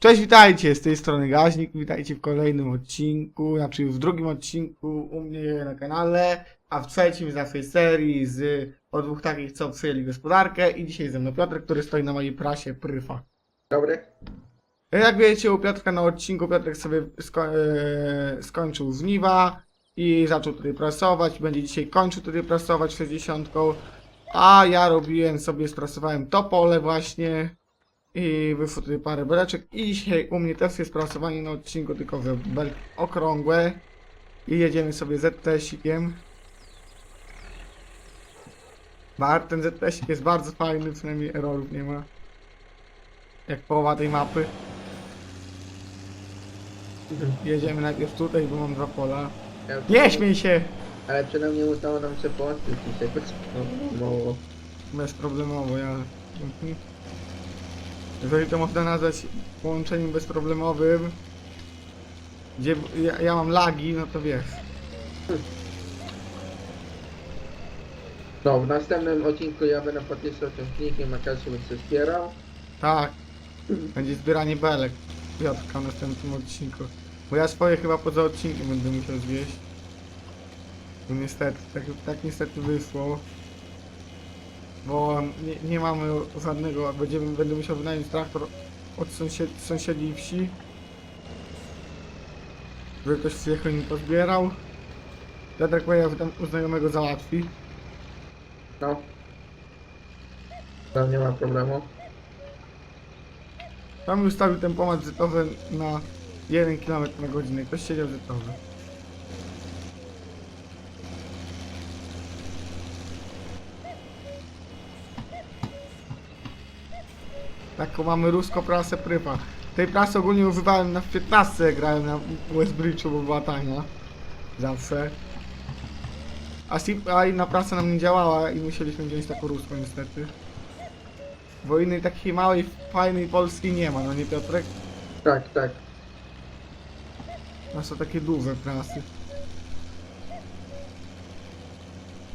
Cześć, witajcie, z tej strony Gaźnik, witajcie w kolejnym odcinku, znaczy w drugim odcinku u mnie na kanale, a w trzecim z naszej serii z o dwóch takich, co przyjęli gospodarkę i dzisiaj ze mną Piotr, który stoi na mojej prasie Pryfa. Dobry. Jak wiecie, u Piotrka na odcinku Piotrek sobie sko e, skończył żniwa i zaczął tutaj prasować, będzie dzisiaj kończył tutaj prasować 60, a ja robiłem sobie, sprasowałem to pole właśnie i wyszło tutaj parę beleczek i dzisiaj u mnie też jest prasowanie na odcinku, tylko belki okrągłe i jedziemy sobie ZTS-ikiem. Bar, ten ZTS-ik jest bardzo fajny, przynajmniej errorów nie ma. Jak połowa tej mapy. Jedziemy najpierw tutaj, bo mam dwa pola. Nie śmiej się! Ale przynajmniej udało nam się połączyć dzisiaj, no, mało. Bezproblemowo, ja... Mhm. Jeżeli to można nazwać połączeniem bezproblemowym, gdzie ja, ja mam lagi, no to wiesz. No, w następnym odcinku ja będę podpisał tym filmikiem, a każdy będzie się wspierał. Tak. Będzie zbieranie belek. Piotrka w następnym odcinku. Bo ja swoje chyba poza odcinkiem będę musiał zwieść. No niestety, tak, tak niestety wyszło. Bo nie, nie mamy żadnego, będziemy, będę musiał wynająć traktor od sąsied, sąsiedniej wsi. Żeby ktoś przyjechał i mi pozbierał. Powiedział, że tam u znajomego załatwi. No. Tam nie ma problemu. Tam ustawił ten pomad zetowy na 1 km na godzinę. Ktoś siedział zetowy. Taką mamy rusko prasę prypa. Tej prasy ogólnie używałem na 15, jak grałem na West Bridge'u, bo była tania. Zawsze. A, sip, a inna prasa nam nie działała i musieliśmy wziąć taką ruską niestety. Bo innej takiej małej, fajnej Polski nie ma, no nie Piotrek? Tak, tak. To są takie duże prasy.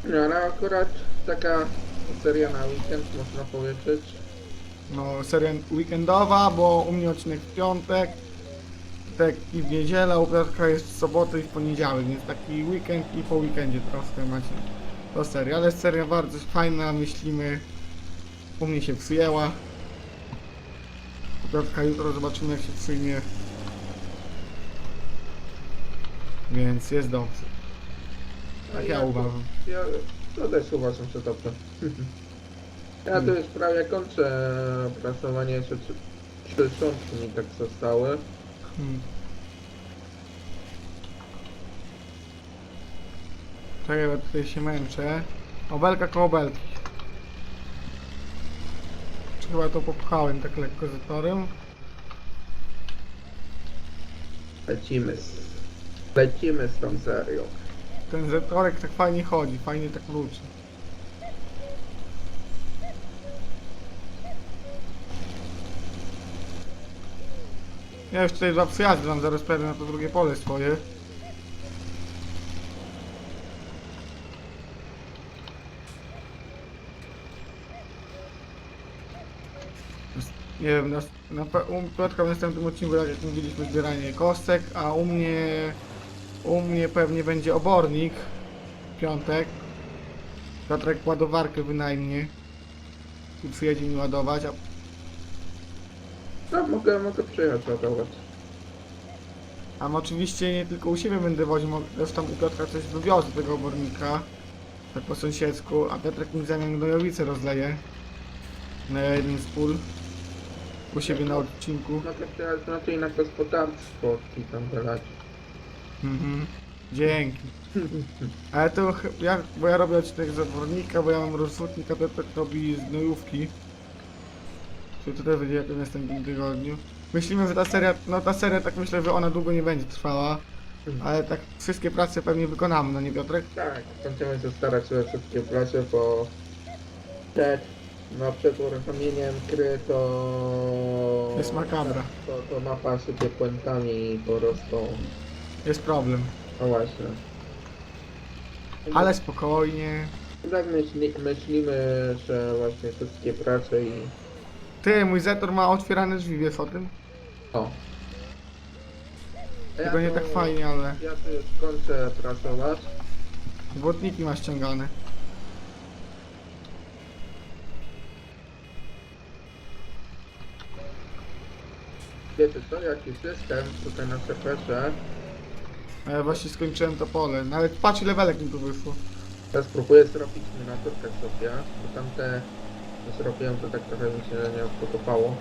No, ale akurat taka seria na weekend, można powiedzieć. No, seria weekendowa, bo u mnie odcinek w piątek, tak i w niedzielę, u Piotrka jest w sobotę i w poniedziałek, więc taki weekend i po weekendzie troszkę macie to seria, ale seria bardzo fajna, myślimy, u mnie się przyjęła. U Piotrka jutro zobaczymy jak się przyjmie. Więc jest dobrze. Tak ja uważam. Ja to też uważam, że dobrze. Ja tu już prawie kończę prasowanie, jeszcze trzy, trzy szczątki mi tak zostały. Hmm. Czekaj, bo tutaj się męczę. Obelka koło belki. Czy Chyba to popchałem tak lekko z torem. Lecimy z... Lecimy z tą serią. Ten zetorek tak fajnie chodzi, fajnie tak wróci. Ja już tutaj dwa przyjazdy mam, zaraz pojadę na to drugie pole swoje. Nie wiem, na, na, u w następnym odcinku, tak jak mówiliśmy, zbieranie kostek, a u mnie u mnie pewnie będzie obornik w piątek. Piotrek ładowarkę wynajmie i przyjedzie mi ładować, a No, mogę, mogę przyjechać ładować. A no oczywiście nie tylko u siebie będę woził, mo- zresztą u Piotrka coś wywiozę tego obornika, tak po sąsiedzku, a Piotrek mi zamian gnojowice rozleje na jednym z pól u siebie na odcinku. No teraz no to i na gospodarstwo i tam wylać. Mhm. Dzięki. Ale to ch- ja, bo ja robię odcinek z obornika, bo ja mam rozrzutnik, a Piotrek robi z gnojówki. Czyli to też będzie jak w następnym tygodniu. Myślimy, że ta seria, no ta seria tak myślę, że ona długo nie będzie trwała. Ale tak wszystkie prace pewnie wykonamy, no nie Piotrek? Tak, będziemy się starać o wszystkie prace, bo przed, no przed uruchomieniem gry to... Jest makabra. To, to mapa sypie puentami i po prostu... Jest problem. No właśnie. Ale spokojnie. Tak myśli, myślimy, że właśnie wszystkie prace i... Ty, mój Zetor ma otwierane drzwi, wiesz o tym? O. A Tylko nie tu- tak fajnie, ale Ja tu już kończę pracować. błotniki ma ściągane. Wiecie co, jak już jestem tutaj na serwerze, A ja właśnie skończyłem to pole. Nawet patrz ile welek mi tu wyszło. ja spróbuję zrobić miniaturkę sobie, bo tamte zrobiłem to tak trochę mi się nie podobało.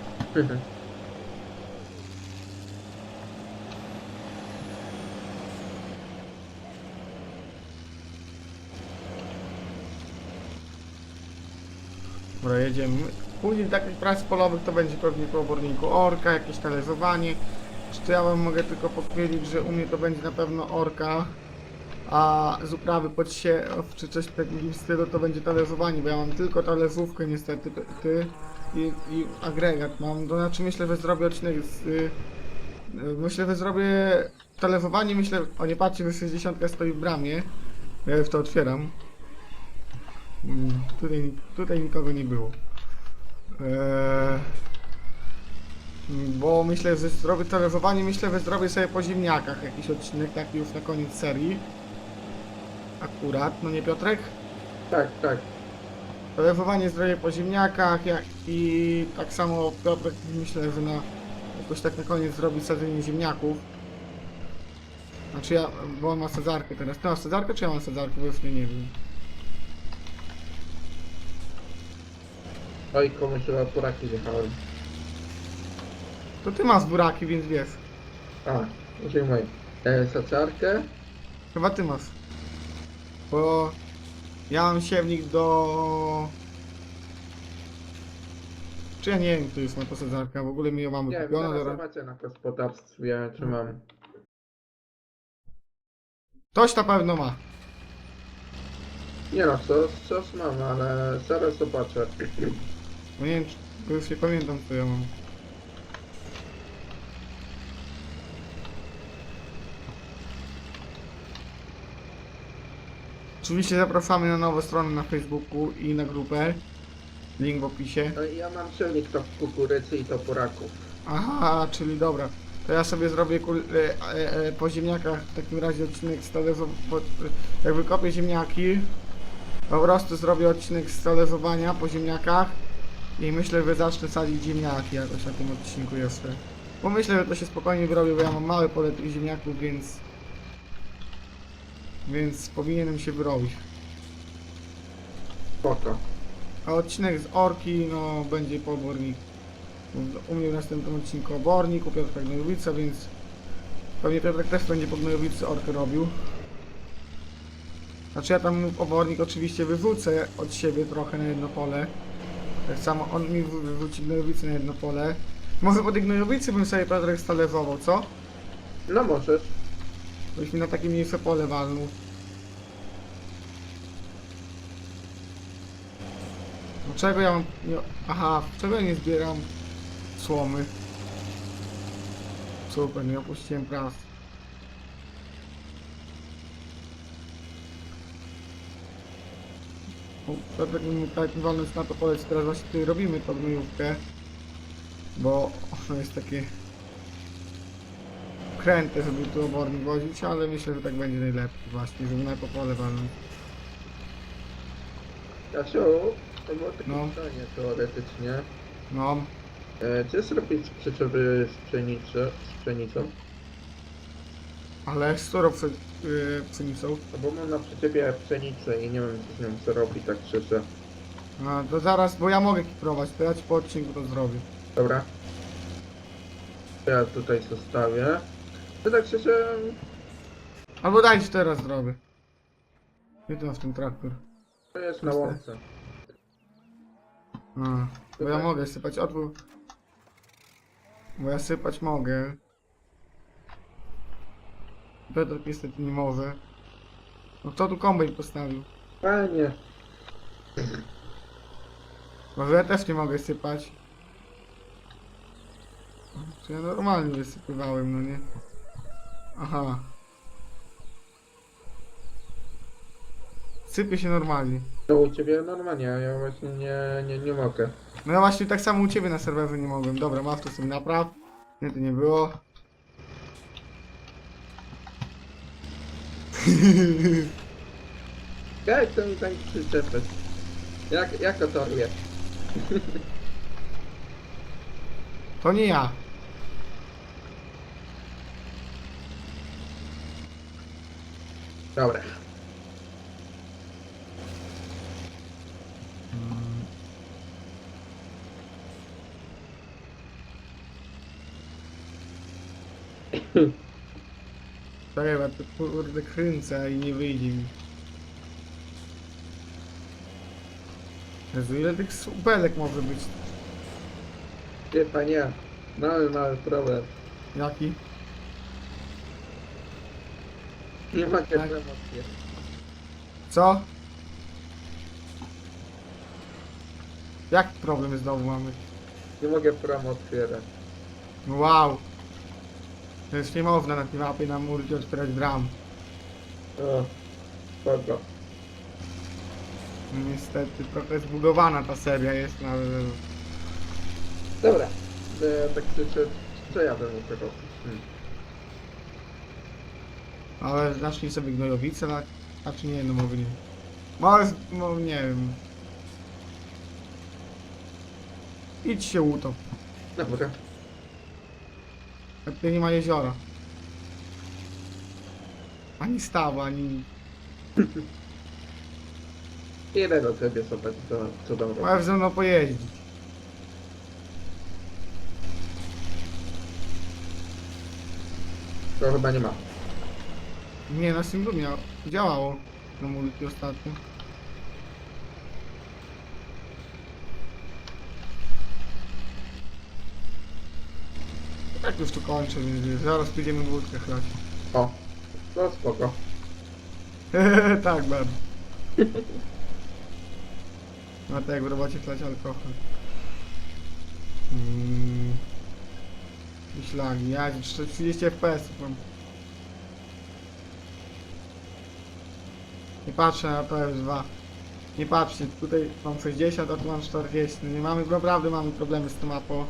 Dobra, jedziemy. Później takich prac polowych to będzie pewnie po oborniku orka, jakieś talerzowanie. Czy ja wam mogę tylko powiedzieć, że u mnie to będzie na pewno orka, a z uprawy podsiew czy coś takim stylu to będzie talerzowanie, bo ja mam tylko talerzówkę niestety, ty- i, i agregat mam. To znaczy myślę, że zrobię odcinek z... Y, y, myślę, że zrobię talerzowanie, myślę... O nie patrzcie, że 60 stoi w bramie. Ja już to otwieram. Mm, Tutaj, tutaj nikogo nie było. Eee, bo myślę, że zrobię talerzowanie, myślę, że zrobię sobie po ziemniakach jakiś odcinek taki już na koniec serii. Akurat, no nie Piotrek? tak, tak. Talerzowanie zrobię po ziemniakach jak i tak samo Piotrek myślę, że na jakoś tak na koniec zrobi sadzenie ziemniaków. Znaczy ja, bo on ma sadzarkę teraz. Ty masz sadzarkę czy ja mam sadzarkę? Bo już nie, nie wiem. Oj, komuś chyba poraki wjechałem. To ty masz buraki, więc wiesz. A, użyj mojej. E, sacarkę. Chyba ty masz. Bo ja mam siewnik do... Czy ja nie wiem, kto już ma to sadzarka, w ogóle my ją mamy Nie zaraz Dobra. zobaczę na gospodarstwie, czy mam. Ktoś na pewno ma. Nie no, sos, sos mam, ale zaraz zobaczę. Bo nie wiem, czy, bo już nie pamiętam, co ja mam. Oczywiście zapraszamy na nowe strony na Facebooku i na grupę. Link w opisie. No i ja mam silnik to w kukurydzy i to poraków. Aha, czyli dobra. To ja sobie zrobię e, e, e, po ziemniakach w takim razie odcinek z jak wykopię ziemniaki, po prostu zrobię odcinek z talerzowania po ziemniakach i myślę, że zacznę sadzić ziemniaki jakoś na tym odcinku jeszcze. Bo myślę, że to się spokojnie wyrobi, bo ja mam małe pole tych ziemniaków, więc więc powinienem się wyrobić. Spoko. A odcinek z Orki, no, będzie po oborniku. U mnie w następnym odcinku obornik, u Piotrka Gnojowica, więc pewnie Piotrek też będzie po Gnojowicy Orkę robił. Znaczy ja tam obornik oczywiście wywrócę od siebie trochę na jedno pole. Tak samo on mi wy- wywróci Gnojowicę na jedno pole. Może po tej Gnojowicy bym sobie Piotrek stalerzował, co? No możesz. Byś mi na takie mniejsze pole walnął. No czego ja mam... Nie... Aha, czego ja nie zbieram słomy? Super, nie opuściłem prac. No, tak walnąć na to pole, co teraz właśnie tutaj robimy gnojówkę. Bo ono jest takie kręte, żeby tu obornik wozić, ale myślę, że tak będzie najlepiej właśnie, żeby na pole walnąć. Jasiu, to było takie No. pytanie teoretycznie. No, E, czy zrobić przyczepy z pszenicy, z pszenicą? ale z którą psze, yy, pszenicą? No bo mam na przyczepie pszenicę i nie wiem co z nią zrobić tak szczerze. A, to zaraz, bo ja mogę kiprować, to ja ci po odcinku to zrobię. Dobra. To Ja tutaj zostawię. To tak szczerze, Albo daj ci teraz zrobię. To w ten traktor. to jest na łące. A, bo ja mogę sypać odwór. Bo ja sypać mogę. Piotr niestety nie może. No kto tu kombajn postawił? Fajnie. Może ja też nie mogę sypać. Czy ja normalnie wysypywałem, no nie? Aha. Sypie się normalnie. No u ciebie normalnie, a ja właśnie nie, nie, nie mogę. No ja właśnie tak samo u ciebie na serwerze nie mogłem. Dobra, masz to sobie napraw. Nie, to nie było. Jak mi tak przyczepać? Jak, jako to wie? To nie ja. Dobra. Bo to kurde kręcę i nie wyjdzie mi. Jezu, ile tych może być? Nie, panie. Mały, mały problem. Jaki? Nie ma Tak. promocje. Co? Jak problem znowu mamy? Nie mogę prom otwierać. Wow. To jest nie można na tej mapie na murcie otwierać bram. O, spoko. No Niestety trochę zbugowana ta seria jest, no ale... Dobra. Ja tak ja bym mógł robić? Hmm. Ale zacznij sobie gnojowice, tak? Znaczy nie, no może nie. Może, no nie wiem. Idź się utop. Dobra. A tutaj nie ma jeziora. Ani stawu, ani... Ile do ciebie sobie co, co tam robić? Możesz ze mną pojeździć. To chyba nie ma. Nie, na singlu miał. Działało. Na multi ostatnio. Tak już tu kończę, więc zaraz pójdziemy wódkę chlać. O. No spoko. tak, bardzo. No tak, jak w robocie chlać alkohol. Mm. Myślami, ja 30 fps mam. Patrzę na PS2. Nie patrzcie, tutaj mam 60, a tu mam 40. No Nie mamy, naprawdę mamy problemy z tą mapą.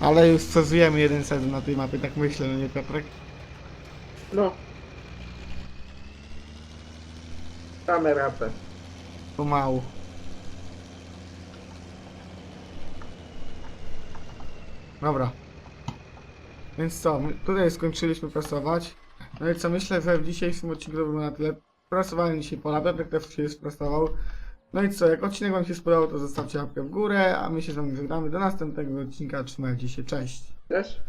Ale już stosujemy jeden sezon na tej mapie, tak myślę, no nie Piotrek? No. Damy rapę. Pomału. Dobra. Więc co, my tutaj skończyliśmy prasować. No i co, myślę, że w dzisiejszym odcinku to na tyle. Prasowałem dzisiaj pola, Piotrek też się sprasował. No i co, jak odcinek wam się spodobał, to zostawcie łapkę w górę, a my się z wami żegnamy do następnego odcinka. Trzymajcie się, cześć! Też?